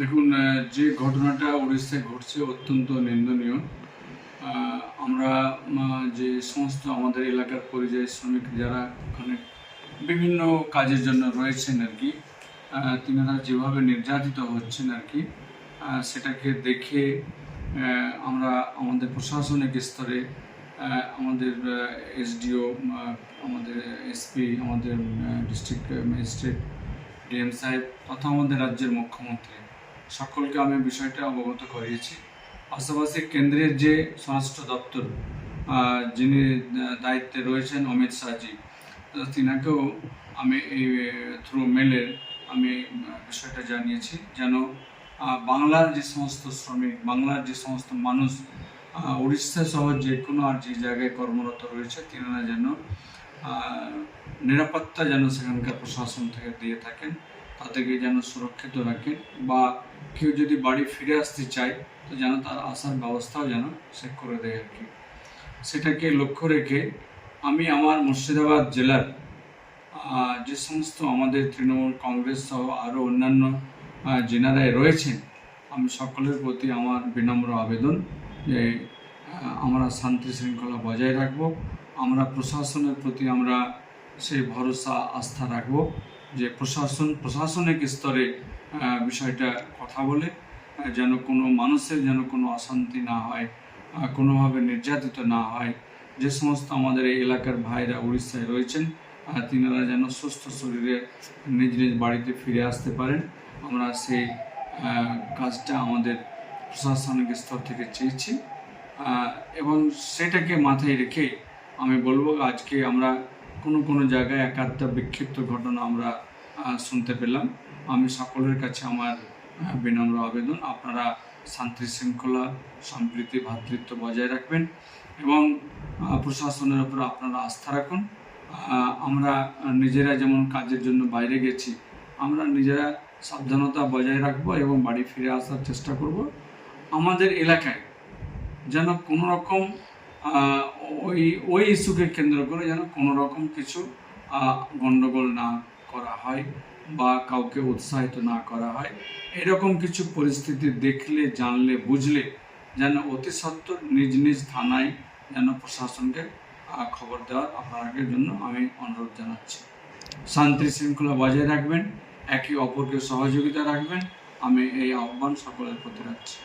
দেখুন যে ঘটনাটা উড়িষ্যায় ঘটছে অত্যন্ত নিন্দনীয়। আমরা যে সমস্ত আমাদের এলাকার পরিযায়ী শ্রমিক যারা ওখানে বিভিন্ন কাজের জন্য রয়েছেন আর কি তিনারা যেভাবে নির্যাতিত হচ্ছেন আর কি সেটাকে দেখে আমরা আমাদের প্রশাসনিক স্তরে আমাদের এসডিও আমাদের এসপি, আমাদের ডিস্ট্রিক্ট ম্যাজিস্ট্রেট, ডিএম সাহেব, তথা আমাদের রাজ্যের মুখ্যমন্ত্রী। সকলকে আমি বিষয়টা অবগত করিয়েছি। পাশাপাশি কেন্দ্রের যে স্বরাষ্ট্র দপ্তর যিনি দায়িত্বে রয়েছেন অমিত শাহজি তিনাকেও আমি এই থ্রু মেলে আমি বিষয়টা জানিয়েছি। যেন বাংলার যে সমস্ত শ্রমিক, বাংলার যে সমস্ত মানুষ উড়িষ্যা সহ যে কোনো আর যে জায়গায় কর্মরত রয়েছে, তিনারা যেন নিরাপত্তা যেন সেখানকার প্রশাসন থেকে দিয়ে থাকেন, তাদেরকে যেন সুরক্ষিত রাখেন বা কেউ যদি বাড়ি ফিরে আসতে চায়, তো যেন তার আসার ব্যবস্থাও যেন সে করে দেয় আর কি। সেটাকে লক্ষ্য রেখে আমি আমার মুর্শিদাবাদ জেলার যে সমস্ত আমাদের তৃণমূল কংগ্রেস সহ আরও অন্যান্য জেনারায় রয়েছেন, আমি সকলের প্রতি আমার বিনম্র আবেদন যে আমরা শান্তি শৃঙ্খলা বজায় রাখব, আমরা প্রশাসনের প্রতি আমরা সেই ভরসা, আস্থা রাখব। যে প্রশাসন, প্রশাসনিক স্তরে বিষয়টা কথা বলে যেন কোনো মানুষের যেন কোনো অশান্তি না হয় কোনোভাবে নির্যাতিত না হয়। যে সমস্ত আমাদের এই এলাকার ভাইরা উড়িষ্যায় রয়েছেন তিনারা যেন সুস্থ শরীরে নিজ নিজ বাড়িতে ফিরে আসতে পারেন। আমরা সেই কাজটা আমাদের প্রশাসনিক স্তর থেকে চেয়েছি। এবং সেটাকে মাথায় রেখে আমি বলব আজকে আমরা কোনো কোনো জায়গায় এক আধটা বিক্ষিপ্ত ঘটনা আমরা শুনতে পেলাম। আমি সকলের কাছে আমার বিনম্র আবেদন। আপনারা শান্তি শৃঙ্খলা, সম্প্রীতি, ভাতৃত্ব বজায় রাখবেন এবং প্রশাসনের উপর আপনারা আস্থা রাখুন। আমরা নিজেরা যেমন কাজের জন্য বাইরে গেছি, আমরা নিজেরা সাবধানতা বজায় রাখব এবং বাড়ি ফিরে আসার চেষ্টা করব। আমাদের এলাকায় যেন কোনো রকম ওই ওই ইস্যুকে কেন্দ্র করে যেন কোনো রকম কিছু গণ্ডগোল না করা হয় বা কাউকে উৎসাহিত না করা হয়। এরকম কিছু পরিস্থিতি দেখলে, জানলে, বুঝলে যেন অতি সত্বর নিজ নিজ থানায় যেন প্রশাসনকে খবর দেওয়ার আপনাদের জন্য আমি অনুরোধ জানাচ্ছি। শান্তি শৃঙ্খলা বজায় রাখবেন, একে অপরকে সহযোগিতা রাখবেন। আমি এই আহ্বান সকলের প্রতি রাখছি।